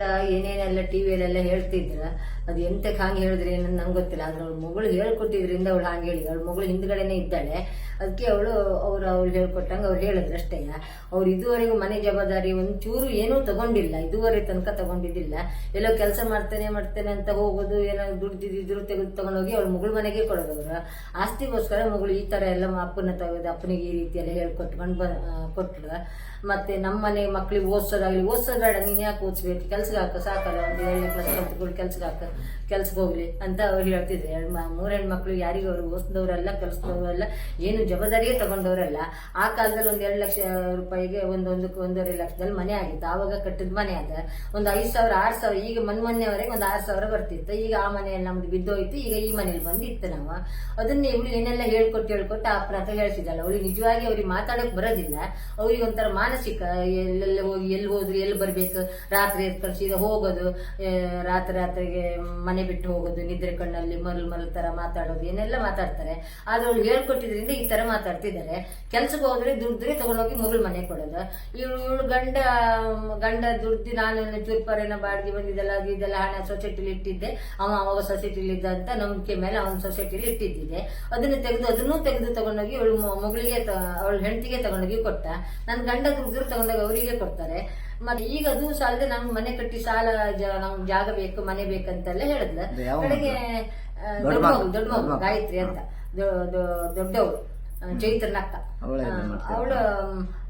ಏನೇನೆಲ್ಲ ಟಿವಿಯಲ್ಲೆಲ್ಲ ಹೇಳ್ತಿದ್ರ, ಅದು ಎಂತಕ್ಕೆ ಹಂಗೆ ಹೇಳಿದ್ರೆ ಏನಂತ ನಂಗೆ ಗೊತ್ತಿಲ್ಲ, ಆದ್ರೆ ಅವ್ಳು ಮಗಳು ಹೇಳ್ಕೊಟ್ಟಿದ್ರಿಂದ ಅವಳು ಹಂಗೆ ಹೇಳಿದ್ರು ಅವಳ ಮಗಳು ಹಿಂದ್ಗಡೆನೆ ಇದ್ದಾಳೆ. ಅದಕ್ಕೆ ಅವಳು, ಅವ್ರು, ಅವ್ಳು ಹೇಳ್ಕೊಟ್ಟಂಗೆ ಅವ್ರು ಹೇಳಿದ್ರು ಅಷ್ಟೇ. ಅವ್ರು ಇದುವರೆಗೂ ಮನೆ ಜವಾಬ್ದಾರಿ ಒಂಚೂರು ಏನೂ ತಗೊಂಡಿಲ್ಲ, ಇದುವರೆ ತನಕ ತಗೊಂಡಿದ್ದಿಲ್ಲ. ಎಲ್ಲೋ ಕೆಲಸ ಮಾಡ್ತೇನೆ ಮಾಡ್ತೇನೆ ಅಂತ ಹೋಗೋದು ಏನೋ ದುಡ್ದಿದ್ರು ತೆಗೆದು ತಗೊಂಡೋಗಿ ಅವ್ಳ ಮಗಳು ಮನೆಗೆ ಕೊಡೋದು ಅವ್ರು ಆಸ್ತಿಗೋಸ್ಕರ ಮಗಳು ಈ ತರ ಎಲ್ಲ ಅಪ್ಪನ ತಗೋದು, ಅಪ್ಪನಿಗೆ ಈ ರೀತಿಯೆಲ್ಲ ಹೇಳ್ಕೊಟ್ಕೊಂಡು ಬ ಕೊಟ್ರು. ಮತ್ತೆ ನಮ್ಮ ಮನೆ ಮಕ್ಳಿಗೆ ಓದಿಸೋದಾಗಲಿ, ಓದಿಸೋದು ಬೇಡ, ನೀನು ಯಾಕೆ ಓದಿಸ್ಬೇಕು? ಕೆಲ್ಸಕ್ಕೆ ಹಾಕೋ, ಸಾಕಲ್ಲ, ಒಂದು ಏಳನೇ ಕ್ಲಾಸ್ ಕಲ್ತ್ಕೊಂಡು ಕೆಲ್ಸಕ್ಕೆ ಹಾಕ, ಕೆಲ್ಸಕ್ಕೆ ಹೋಗ್ಲಿ ಅಂತ ಅವ್ರು ಹೇಳ್ತಿದ್ರು. ಎರಡು ಮೂರ್ ಹೆಣ್ಮಕ್ಳು ಯಾರಿಗೂ ಅವರು ಓದಿಸಿದವರೆಲ್ಲ, ಕೆಲಸದವರೆಲ್ಲ, ಏನು ಜವಾಬ್ದಾರಿಯೇ ತಗೊಂಡವರಲ್ಲ. ಆ ಕಾಲದಲ್ಲಿ ಒಂದು ಎರಡು ಲಕ್ಷ ರೂಪಾಯಿಗೆ ಒಂದೊಂದು ಒಂದೂವರೆ ಲಕ್ಷದಲ್ಲಿ ಮನೆ ಆಗಿತ್ತು. ಆವಾಗ ಕಟ್ಟಿದ ಮನೆ ಅದ. ಒಂದು ಐದು ಸಾವಿರ, ಆರು ಸಾವಿರ, ಈಗ ಮನ್, ಮೊನ್ನೆವರೆಗೆ ಒಂದು ಆರು ಸಾವಿರ ಬರ್ತಿತ್ತು. ಈಗ ಆ ಮನೆಯಲ್ಲಿ ನಮ್ದು ಬಿದ್ದೋಯ್ತು. ಈಗ ಈ ಮನೇಲಿ ಬಂದಿತ್ತು ನಾವು. ಅದನ್ನ ಇವಳು ಏನೆಲ್ಲ ಹೇಳ್ಕೊಟ್ಟು ಹೇಳ್ಕೊಟ್ಟು ಆ ಪ್ರಾಂತ ಹೇಳ್ತಿದ್ದಲ್ಲ. ಅವ್ರಿಗೆ ನಿಜವಾಗಿ ಅವ್ರಿಗೆ ಮಾತಾಡೋಕೆ ಬರೋದಿಲ್ಲ. ಅವ್ರಿಗೆ ಒಂಥರ ಮಾನಸಿಕ ಎಲ್ಲೆಲ್ಲ ಹೋಗಿ, ಎಲ್ಲಿ ಹೋದ್ರು ಎಲ್ಲಿ ಬರ್ಬೇಕು? ರಾತ್ರಿ ಎದ್ದು ಕಳ್ಸಿದ ಹೋಗೋದು ರಾತ್ರಿ ರಾತ್ರಿಗೆ ಮನೆ ಬಿಟ್ಟು ಹೋಗೋದು, ನಿದ್ರೆ ಕಣ್ಣಲ್ಲಿ ಮರಳು ಮರಳು ತರ ಮಾತಾಡೋದು, ಏನೆಲ್ಲ ಮಾತಾಡ್ತಾರೆ. ಆದ್ರೆ ಅವ್ಳು ಹೇಳ್ಕೊಟ್ಟಿದ್ರಿಂದ ಈ ತರ ಮಾತಾಡ್ತಿದ್ದಾರೆ. ಕೆಲ್ಸಕ್ಕೆ ಹೋದ್ರೆ ದುಡ್ದ್ರೆ ತಗೊಂಡೋಗಿ ಮಗಳು ಮನೆ ಕೊಡೋದು. ಇವಳು ಇವಳು ಗಂಡ ಗಂಡ ದುಡ್ದು ನಾನು ಚೂರ್ಪರೇನ ಬಾಡಿಗೆ ಬಂದಿದ್ದೆಲ್ಲ, ಅದು ಇದೆಲ್ಲ ಹಣ ಸೊಸೈಟಿಲಿ ಇಟ್ಟಿದ್ದೆ. ಅವ ಅವಾಗ ಸೊಸೈಟಿಲಿ ಇದ್ದ ಅಂತ ನಂಬಿಕೆ ಮೇಲೆ ಅವನ ಸೊಸೈಟಿಲಿ ಇಟ್ಟಿದ್ದಿದೆ. ಅದನ್ನು ತೆಗೆದು ಅದನ್ನು ತೆಗೆದು ತಗೊಂಡೋಗಿ ಇವಳು ಮಗಳಿಗೆ ಅವಳು ಹೆಂಡತಿಗೆ ತಗೊಂಡೋಗಿ ಕೊಟ್ಟ. ನನ್ನ ಗಂಡ ದುಡ್ಡು ತಗೊಂಡಾಗ ಅವರಿಗೆ ಕೊಡ್ತಾರೆ. ಮತ್ತೆ ಈಗ ಅದು ಸಾಲದೆ ನಮ್ಗೆ ಮನೆ ಕಟ್ಟಿ ಸಾಲ ನಮ್ಗೆ ಜಾಗ ಬೇಕು ಮನೆ ಬೇಕಂತೆಲ್ಲ ಹೇಳಿದ್ಲ. ಕಡೆಗೆ ದೊಡ್ಡ ಮಗು. ದೊಡ್ಡ ಮಗು. ಗಾಯತ್ರಿ ಅಂತ. ದೊಡ್ಡವ್ರು ಚೈತ್ರನಕ್ಕ ಅವಳು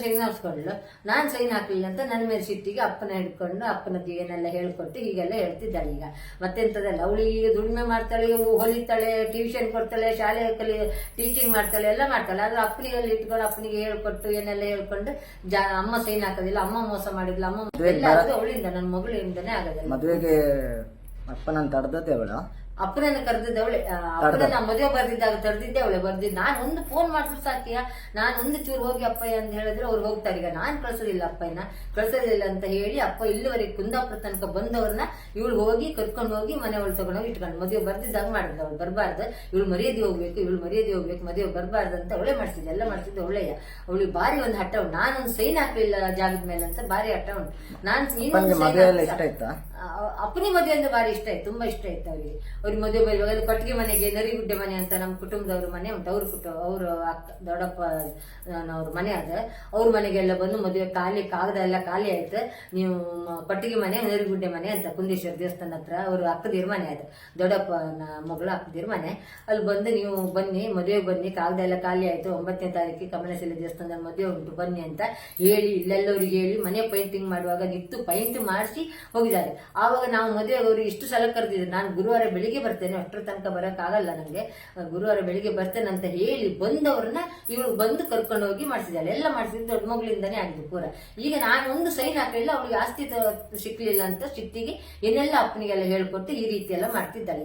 ಸೈನ್ ಹಾಕ್ಸ್ಕೊಳ್ಳು ನಾನು ಸೈನ್ ಹಾಕ್ಲಿಲ್ಲ ಅಂತ ನನ್ನ ಮೇಲೆ ಸಿಟ್ಟಿಗೆ ಅಪ್ಪನ ಹಿಡ್ಕೊಂಡು ಅಪ್ಪನದ್ದು ಏನೆಲ್ಲ ಹೇಳ್ಕೊಟ್ಟು ಹೀಗೆಲ್ಲ ಹೇಳ್ತಿದ್ದಾಳೆ ಈಗ. ಮತ್ತೆಂತದಲ್ಲ ಅವಳು ಈಗ ದುಡಿಮೆ ಮಾಡ್ತಾಳೆ ಹೊಲಿತಾಳೆ ಟ್ಯೂಷನ್ ಕೊಡ್ತಾಳೆ ಶಾಲೆ ಕಲಿ ಟೀಚಿಂಗ್ ಮಾಡ್ತಾಳೆ ಎಲ್ಲ ಮಾಡ್ತಾಳೆ. ಆದ್ರೆ ಅಪ್ಪನಿಗೆ ಅಲ್ಲಿ ಇಟ್ಕೊಂಡು ಅಪ್ಪನಿಗೆ ಹೇಳ್ಕೊಟ್ಟು ಏನೆಲ್ಲ ಹೇಳ್ಕೊಂಡು ಜಾ ಅಮ್ಮ ಸೈನ್ ಹಾಕೋದಿಲ್ಲ ಅಮ್ಮ ಮೋಸ ಮಾಡಿದ್ಲು ಅಮ್ಮ ಎಲ್ಲ ಅವಳಿಂದ ನನ್ನ ಮಗಳಿಂದನೇ ಆಗೋದಿಲ್ಲ. ಮದುವೆಗೆ ಅಪ್ಪನಂತ ತಡೆದದ್ದೇ ಅಪ್ಪನನ್ನ ಕರೆದಿದ್ದ ಅವಳೆ ಅಪ್ಪನನ್ನ ಮದುವೆ ಬರ್ದಿದ್ದಾಗ ತಡೆದಿದ್ದೆ ಅವಳೆ ಬರ್ದಿದ್ದು ನಾನು ಒಂದು ಫೋನ್ ಮಾಡಿದ್ರು ಸಾಕಿಯ ನಾನು ಒಂದು ಚೂರು ಹೋಗಿ ಅಪ್ಪಯ್ಯ ಅಂತ ಹೇಳಿದ್ರೆ ಅವ್ರು ಹೋಗ್ತಾರೆ. ಈಗ ನಾನು ಕಳ್ಸೋದಿಲ್ಲ ಅಪ್ಪಯ್ಯನ ಕಳ್ಸೋದಿಲ್ಲ ಅಂತ ಹೇಳಿ ಅಪ್ಪ ಇಲ್ಲಿವರೆಗೆ ಕುಂದಾಪುರ ತನಕ ಬಂದವ್ರನ್ನ ಇವಳು ಹೋಗಿ ಕರ್ಕೊಂಡು ಹೋಗಿ ಮನೆ ಒಳಗೆ ತಗೊಂಡೋಗಿ ಇಟ್ಕೊಂಡು ಮದುವೆ ಬರ್ದಿದ್ದಾಗ ಮಾಡಿದ್ಲು. ಅವಳು ಬರಬಾರ್ದು ಇವಳು ಮರ್ಯಾದೆ ಹೋಗ್ಬೇಕು ಇವಳು ಮರ್ಯಾದೆ ಹೋಗ್ಬೇಕು ಮದುವೆ ಬರಬಾರ್ದು ಅಂತ ಅವಳೇ ಮಾಡಿಸಿದ್ದೆ. ಎಲ್ಲ ಮಾಡಿಸಿದ್ದು ಅವಳೆಯ ಅವಳಿಗೆ ಬಾರಿ ಒಂದು ಹಠ ಉಂಟು. ನಾನೊಂದು ಸೈನ್ ಹಾಕಲಿಲ್ಲ ಜಾಗದ ಮೇಲೆ ಅಂತ ಬಾರಿ ಹಠ ಉಂಟು. ನಾನು ಅಪ್ಪನಿ ಮದುವೆ ಅಂದ್ರೆ ಬಾರಿ ಇಷ್ಟ ಆಯ್ತು, ತುಂಬಾ ಇಷ್ಟ ಆಯ್ತು ಅವರಿಗೆ. ಅವ್ರಿಗೆ ಮದುವೆ ಬರುವಾಗ ಕಟ್ಟಿಗೆ ಮನೆಗೆ, ನರಿಗುಡ್ಡೆ ಮನೆ ಅಂತ ನಮ್ಮ ಕುಟುಂಬದವ್ರ ಮನೆ ಉಂಟು, ಅವ್ರ ಕುಟುಂಬ, ಅವ್ರ ಅಕ್ಕ, ದೊಡ್ಡಪ್ಪ, ಅವ್ರ ಮನೆ ಅದ ಅವ್ರ ಮನೆಗೆಲ್ಲ ಬಂದು ಮದುವೆ ಖಾಲಿ, ಕಾಗದ ಎಲ್ಲ ಖಾಲಿ ಆಯ್ತು. ನೀವು ಕಟ್ಟಿಗೆ ಮನೆ, ನರಿಗುಡ್ಡೆ ಮನೆ ಅಂತ ಕುಂದೇಶ್ವರ ದೇವಸ್ಥಾನ ಹತ್ರ ಅವ್ರ ಅಕ್ಕದಿರ್ ಮನೆ ಆಯ್ತು ದೊಡ್ಡಪ್ಪನ ಮಗಳ ಅಕ್ಕದಿರ್ ಮನೆ ಅಲ್ಲಿ ಬಂದು ನೀವು ಬನ್ನಿ ಮದುವೆ ಬನ್ನಿ, ಕಾಗದ ಎಲ್ಲ ಖಾಲಿ ಆಯ್ತು, ಒಂಬತ್ತನೇ ತಾರೀಕಿಗೆ ಕಮಲಶಿಲೆ ದೇವಸ್ಥಾನದ ಮದುವೆ ಉಂಟು, ಬನ್ನಿ ಅಂತ ಹೇಳಿ ಇಲ್ಲೆಲ್ಲವರಿಗೆ ಹೇಳಿ ಮನೆ ಪೈಂಟಿಂಗ್ ಮಾಡುವಾಗ ನಿಂತು ಪೈಂಟ್ ಮಾಡಿಸಿ ಹೋಗಿದ್ದಾರೆ. ಆವಾಗ ನಾವು ಮದುವೆ ಅವರು ಇಷ್ಟು ಸಲ ಕರೆದಿದ್ರು. ನಾನು ಗುರುವಾರ ಬೆಳಿಗ್ಗೆ ಬರ್ತೇನೆ. ಅಷ್ಟರ ತನಕ ಬರೋಕ್ಕಾಗಲ್ಲ ನನಗೆ ಗುರುವಾರ ಬೆಳಿಗ್ಗೆ ಬರ್ತೇನೆ ಅಂತ ಹೇಳಿ ಬಂದವ್ರನ್ನ ಇವಳು ಬಂದು ಕರ್ಕೊಂಡು ಹೋಗಿ ಮಾಡಿಸಿದ್ದಾಳೆ ಎಲ್ಲ ಮಾಡಿಸಿದ್ದು ದೊಡ್ಡ ಮಗಳಿಂದಾನೇ ಆಗಿದ್ದು ಪೂರ. ಈಗ ನಾನು ಒಂದು ಸೈನ್ ಹಾಕಲಿಲ್ಲ, ಅವಳಿಗೆ ಆಸ್ತಿ ಸಿಕ್ಕಲಿಲ್ಲ ಅಂತ ಸಿಟ್ಟಿಗೆ ಏನೆಲ್ಲ ಅಪ್ಪನಿಗೆಲ್ಲ ಹೇಳ್ಕೊಟ್ಟು ಈ ರೀತಿ ಎಲ್ಲ ಮಾಡ್ತಿದ್ದಾಳೆ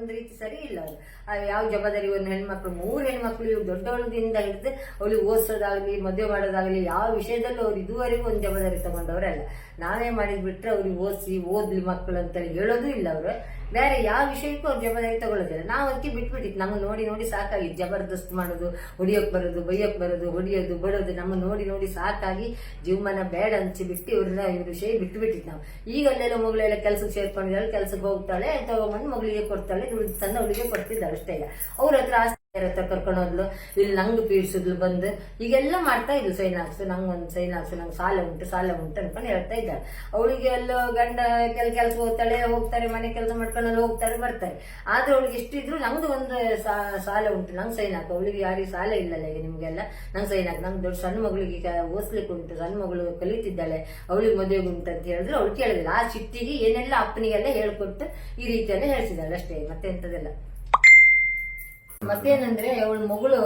ಒಂದು ರೀತಿ ಸರಿ ಇಲ್ಲ ಅವರು. ಯಾವ ಜವಾಬ್ದಾರಿ ಒಂದು ಹೆಣ್ಮಕ್ಳು, ಮೂರು ಹೆಣ್ಮಕ್ಳು ಇವ್ರು ದೊಡ್ಡವಳದಿಂದ ಹಿಡಿದು ಅವಳಿಗೆ ಓದಿಸೋದಾಗ್ಲಿ, ಮದುವೆ ಮಾಡೋದಾಗ್ಲಿ, ಯಾವ ವಿಷಯದಲ್ಲೂ ಅವ್ರು ಇದುವರೆಗೂ ಒಂದು ಜವಾಬ್ದಾರಿ ತಗೊಂಡವರಲ್ಲ ನಾವೇ ಮಾಡಿದ್ ಬಿಟ್ರೆ ಅವ್ರಿಗೆ ಓದಿಸಿ, ಓದ್ಲಿ ಮಕ್ಕಳು ಅಂತ ಹೇಳೋದು ಇಲ್ಲ ಅವರು. ಬೇರೆ ಯಾವ ವಿಷಯಕ್ಕೂ ಅವ್ರು ಜವಾಬ್ದಾರಿ ತಗೊಳ್ಳೋದಿಲ್ಲ ನಾವು ಅದಕ್ಕೆ ಬಿಟ್ಬಿಟ್ಟಿತ್ತು ನಮ್ಗೆ ನೋಡಿ ನೋಡಿ ಸಾಕಾಗಿ ಜಬರ್ದಸ್ತ್ ಮಾಡೋದು, ಹೊಡಿಯೋಕೆ ಬರೋದು, ಬೈಯೋಕೆ ಬರೋದು, ಹೊಡಿಯೋದು, ಬಡೋದು ನಮ್ಮ ನೋಡಿ ನೋಡಿ ಸಾಕಾಗಿ ಜೀವಮಾನ ಬೇಡ ಅನ್ಸಿ ಬಿಟ್ಟು ಇವ್ರನ್ನ ಇವ್ರ ವಿಷಯ ಬಿಟ್ಟು ಬಿಟ್ಟಿತ್ತು ನಾವು. ಈಗ ಅಲ್ಲೆಲ್ಲ ಮಗಳೆಲ್ಲ ಕೆಲ್ಸಕ್ಕೆ ಸೇರ್ಕೊಂಡಿದ್ದಾಳೆ ಕೆಲಸಕ್ಕೆ ಹೋಗ್ತಾಳೆ ತಗೊಂಬಂದು ಮಗಳಿಗೆ ಕೊಡ್ತಾಳೆ. ದುಡ್ಡು ಅವಳಿಗೆ ಕೊಡ್ತಿದ್ದ ಅಷ್ಟೇ. ಅವ್ರ ಹತ್ರ ಹತ್ರ ಕರ್ಕೊಂಡು ಹೋದ್ಲು. ಇಲ್ಲಿ ನಂಗೆ ಪೀಡಿಸಿದ್ಲು ಬಂದು. ಈಗೆಲ್ಲ ಮಾಡ್ತಾ ಇದ್ಲು, ಸೈನ್ ಹಾಕ್ಸು ನಂಗೆ ಒಂದು ಸೈನ್ ಹಾಕ್ಸು ನಂಗೆ ಸಾಲ ಉಂಟು ಸಾಲ ಉಂಟು ಅನ್ಕೊಂಡು ಹೇಳ್ತಾ ಇದ್ದಾಳೆ. ಅವಳಿಗೆ ಎಲ್ಲೋ ಗಂಡ ಕೆಲ, ಕೆಲಸ ಹೋಗ್ತಾಳೆ ಹೋಗ್ತಾರೆ, ಮನೆ ಕೆಲಸ ಮಾಡ್ಕೊಂಡು ಹೋಗ್ತಾರೆ, ಬರ್ತಾರೆ. ಆದ್ರೆ ಅವಳಿಗೆ ಇಷ್ಟಿದ್ರು ನಂದು ಒಂದು ಸಾಲ ಉಂಟು, ನಂಗೆ ಸೈನ್ ಹಾಕು. ಅವಳಿಗೆ ಯಾರಿಗೆ ಸಾಲ ಇಲ್ಲಲ್ಲ ಈಗ ನಿಮಗೆಲ್ಲ. ನಂಗೆ ಸೈನ್ ಹಾಕು. ನಂಗೆ ದೊಡ್ಡ ಸಣ್ಣ ಮಗಳಿಗೆ ಈಗ ಓದ್ಸ್ಲಿಕ್ಕೆ ಉಂಟು. ಸಣ್ಣ ಮಗಳು ಕಲಿತಿದ್ದಾಳೆ. ಅವಳಿಗೆ ಮದುವೆಗೆ ಉಂಟು ಅಂತ ಹೇಳಿದ್ರು. ಅವಳು ಕೇಳಿದಿಲ್ಲ ಆ ಚಿಟ್ಟಿಗೆ ಏನೆಲ್ಲ ಅಪ್ಪನಿಗೆಲ್ಲ ಹೇಳ್ಕೊಟ್ಟು ಈ ರೀತಿಯೆಲ್ಲ ಹೇಳ್ತಿದ್ದಾಳೆ. ಅಷ್ಟೇ ಮತ್ತೆ ಎಂತದೆಲ್ಲ ಮತ್ತೇನಂದ್ರೆ ಅವಳ ಮಗಳು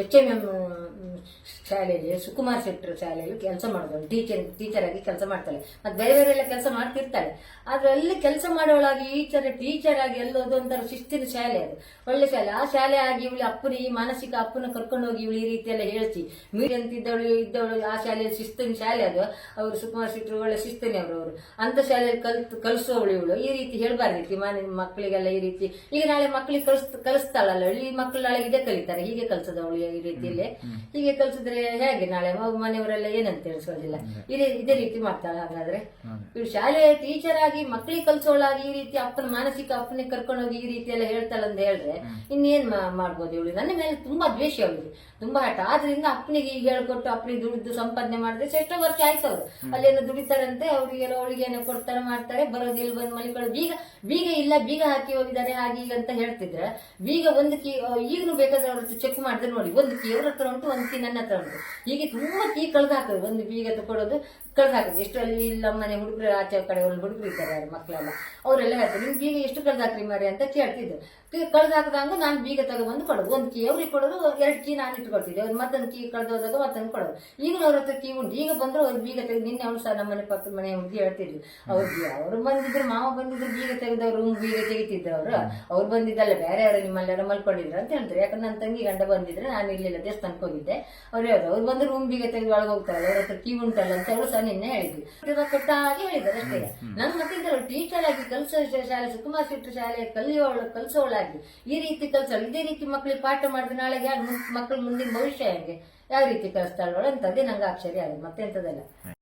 ಎಚ್ ಎಂ ಎಂ ಶಾಲೆಯಲ್ಲಿ, ಸುಕುಮಾರ್ ಶೆಟ್ಟರ್ ಶಾಲೆಯಲ್ಲಿ ಕೆಲಸ ಮಾಡಿದಳು ಟೀಚರ್ ಟೀಚರ್ ಆಗಿ ಕೆಲಸ ಮಾಡ್ತಾಳೆ. ಮತ್ತೆ ಬೇರೆ ಬೇರೆ ಎಲ್ಲ ಕೆಲಸ ಮಾಡ್ತಿರ್ತಾಳೆ. ಆದ್ರೆ ಅಲ್ಲಿ ಕೆಲಸ ಮಾಡೋಳಾಗಿ ಈಚರ ಟೀಚರ್ ಆಗಿ ಎಲ್ಲೋದು ಒಂಥರ ಶಿಸ್ತಿನ ಶಾಲೆ ಅದು. ಒಳ್ಳೆ ಶಾಲೆ. ಆ ಶಾಲೆ ಆಗಿ ಇವಳು ಅಪ್ಪನ ಈ ಮಾನಸಿಕ ಅಪ್ಪನ ಕರ್ಕೊಂಡು ಹೋಗಿ ಇವಳು ಈ ರೀತಿ ಎಲ್ಲ ಹೇಳ್ತಿ. ಮೀರಿ ಅಂತ ಇದ್ದವಳು ಇದ್ದವಳು, ಆ ಶಾಲೆಯಲ್ಲಿ ಶಿಸ್ತಿನ ಶಾಲೆ ಅದು. ಅವರು ಸುಕುಮಾರ್ ಶೆಟ್ಟರು ಒಳ್ಳೆ ಶಿಸ್ತಿನ ಅವರು ಅವರು. ಅಂತ ಶಾಲೆಯಲ್ಲಿ ಕಲ್ತು, ಕಲಿಸೋವಳು ಇವಳು. ಈ ರೀತಿ ಹೇಳ್ಬಾರ್ದಿತ್ತು ಮನೆ ಮಕ್ಕಳಿಗೆಲ್ಲ ಈ ರೀತಿ. ಈಗ ನಾಳೆ ಮಕ್ಕಳಿಗೆ ಕಲಿಸ್ ಕಲಿಸ್ತಾಳಲ್ಲ ಈ ಮಕ್ಕಳು ನಾಳೆ ಇದೇ ಕಲಿತಾರೆ. ಹೀಗೆ ಕಲಿಸೋದು ಅವಳು ಈ ರೀತಿಯಲ್ಲಿ. ಹೀಗೆ ಕಲ್ಸಿದ್ರೆ ಹೇಗೆ ನಾಳೆ? ಮನೆಯವರೆಲ್ಲ ಏನಂತ ತಿಳಿಸೋದಿಲ್ಲ ಇದೇ ಇದೇ ರೀತಿ ಮಾಡ್ತಾಳೆ ಹಾಗಾದ್ರೆ. ಇವ್ರು ಶಾಲೆ ಟೀಚರ್ ಆಗಿ ಮಕ್ಕಳಿಗೆ ಕಲ್ಸೋಳಾಗಿ ಈ ರೀತಿ ಅಪ್ಪನ ಮಾನಸಿಕ ಅಪ್ಪನಿಗೆ ಕರ್ಕೊಂಡು ಹೋಗಿ ಈ ರೀತಿ ಎಲ್ಲ ಹೇಳ್ತಾಳೆ ಅಂತ ಹೇಳಿದ್ರೆ ಇನ್ನೇನ್ ಮಾಡ್ಬೋದು ಇವಳು? ನನ್ನ ಮೇಲೆ ತುಂಬಾ ದ್ವೇಷ ಅವಳಿಗೆ. ತುಂಬಾ ಹಠ. ಆದ್ರಿಂದ ಅಪ್ಪನಿಗೆ ಈಗ ಹೇಳ್ಕೊಟ್ಟು ಅಪ್ಪನಿಗೆ ದುಡಿದು ಸಂಪಾದನೆ ಮಾಡಿದ್ರೆ ಎಷ್ಟೋ ವರ್ಷ ಆಯ್ತು ಅವರು ಅಲ್ಲೇನೋ ದುಡಿತಾರಂತೆ ಅವ್ರಿಗೆ ಅವಳಿಗೆ ಏನೋ ಕೊಡ್ತಾರೆ ಮಾಡ್ತಾರೆ ಬರೋದಿಲ್ಲ ಬಂದ್ ಬಂದು ಮಲಿಕೊಳ್ಳೋದು. ಬೀಗ ಬೀಗ ಇಲ್ಲ ಬೀಗ ಹಾಕಿ ಹೋಗಿದ್ದಾರೆ ಹಾಗೆ ಈಗ ಅಂತ ಹೇಳ್ತಿದ್ರೆ ಬೀಗ ಒಂದು ಕೀ ಈಗಲೂ ಬೇಕಾದ್ರೆ ಚೆಕ್ ಮಾಡಿದ್ರೆ ನೋಡಿ, ಒಂದು ಕೀ ಅವ್ರ ಹತ್ರ ಉಂಟು, ಒಂದು ಕೀ ನನ್ನ ಹತ್ರ ಉಂಟು. ಹೀಗೆ ತುಂಬಾ ಕೀ ಕಳೆದು ಹಾಕೋದು. ಒಂದು ಬೀಗ ತಗೊಳ್ಳೋದು ಕಳೆದು ಹಾಕಿದ್ರು. ಎಷ್ಟು ಅಲ್ಲಿ ಇಲ್ಲ ಮನೆ ಹುಡುಗರು, ಆಚೆ ಕಡೆ ಒಂದು ಹುಡುಗರು ಇದ್ದಾರೆ ಯಾರು ಮಕ್ಕಳೆಲ್ಲ ಅವರೆಲ್ಲ ಹೇಳ್ತಾರೆ, ನಿಮ್ಗೆ ಈಗ ಎಷ್ಟು ಕಳೆದು ಹಾಕ್ರಿ ಮಾರಿ? ಅಂತ ಕೇಳ್ತಿದ್ರು. ಕಳೆದು ಹಾಕಿದಾಗ ನಾನು ಬೀಗ ತಗೊಂಡ್ಬಂದು ಕೊಡೋದು. ಒಂದು ಕೀ ಅವ್ರಿಗೆ ಕೊಡೋದು, ಎರಡು ಕೀ ನಾನು ಇಟ್ಕೊಳ್ತಿದ್ದೆ. ಅವ್ರು ಮತ್ತೊಂದು ಕೀ ಕಳೆದು ಹೋದಾಗ ಮತ್ತೊಂದು ಕೊಡೋದು. ಈಗಲೂ ಅವ್ರ ಹತ್ರ ಕೀ ಉಂಟು. ಈಗ ಬಂದ್ರು ಅವ್ರು ಬೀಗ ತೆಗೆದು ನಿನ್ನೆ ಅವ್ರು ಸಹ ನಮ್ಮ ಮನೆ ಪಕ್ಕದ ಮನೆ ಹುಡುಗಿ ಹೇಳ್ತಿದ್ರು. ಅವ್ರಿಗೆ ಅವರು ಬಂದಿದ್ರು, ಮಾವ ಬಂದಿದ್ರು, ಬೀಗ ತೆಗೆದವ್ರು, ರೂಮ್ ಬೀಗ ತೆಗಿತಿದ್ರು ಅವರು. ಅವ್ರು ಬಂದಿದ್ದಲ್ಲ, ಬೇರೆ ಯಾರು ನಿಮ್ಮಲ್ಲೆಲ್ಲ ಮಲ್ಕೊಂಡಿದ್ರು ಅಂತ ಹೇಳ್ತಾರೆ. ಯಾಕಂದ್ರೆ ನನ್ನ ತಂಗಿ ಗಂಡ ಬಂದಿದ್ರೆ ನಾನು ಇರ್ಲಿಲ್ಲ ದೇವಸ್ಥಾನಕ್ಕೆ ಹೋಗಿದ್ದೆ. ಅವ್ರು ಹೇಳಿದ್ರು, ಅವ್ರು ಬಂದು ರೂಮ್ ಬೀಗ ತೆಗೆದು ಒಳಗೆ ಹೋಗ್ತಾರೆ. ಅವ್ರ ಹತ್ರ ಕೀ ಉಂಟಲ್ಲ ಅಂತ. ಅವರು ಸಹ ನಿನ್ನೆ ಹೇಳಿದ್ವಿ. ಕೊಟ್ಟ ಹಾಗೆ ಹೇಳಿದ್ದಾರೆ ಅಷ್ಟೇ. ನನ್ನ ಮತ್ತೆ ಟೀಚರ್ ಆಗಿ ಕಲಿಸೋ ಶಾಲೆ ಸುಕುಮಾರ್ ಶೆಟ್ಟಿ ಶಾಲೆ ಕಲಿಯೋಳು ಕಲಿಸೋಳಾಗಿ ಈ ರೀತಿ ಕಲಿಸೋಳು. ಇದೇ ರೀತಿ ಮಕ್ಕಳಿಗೆ ಪಾಠ ಮಾಡಿದ್ರೆ ನಾಳೆಗೆ ಯಾರು ಮಕ್ಕಳು ಮುಂದಿನ ಭವಿಷ್ಯ ಹೇಗೆ? ಯಾವ ರೀತಿ ಕಲಿಸ್ತಾಳೋಳು ಅಂತದೇ ನಂಗೆ ಆಕ್ಷರಿ ಆಗಿದೆ. ಮತ್ತೆ ಎಂತದಲ್ಲ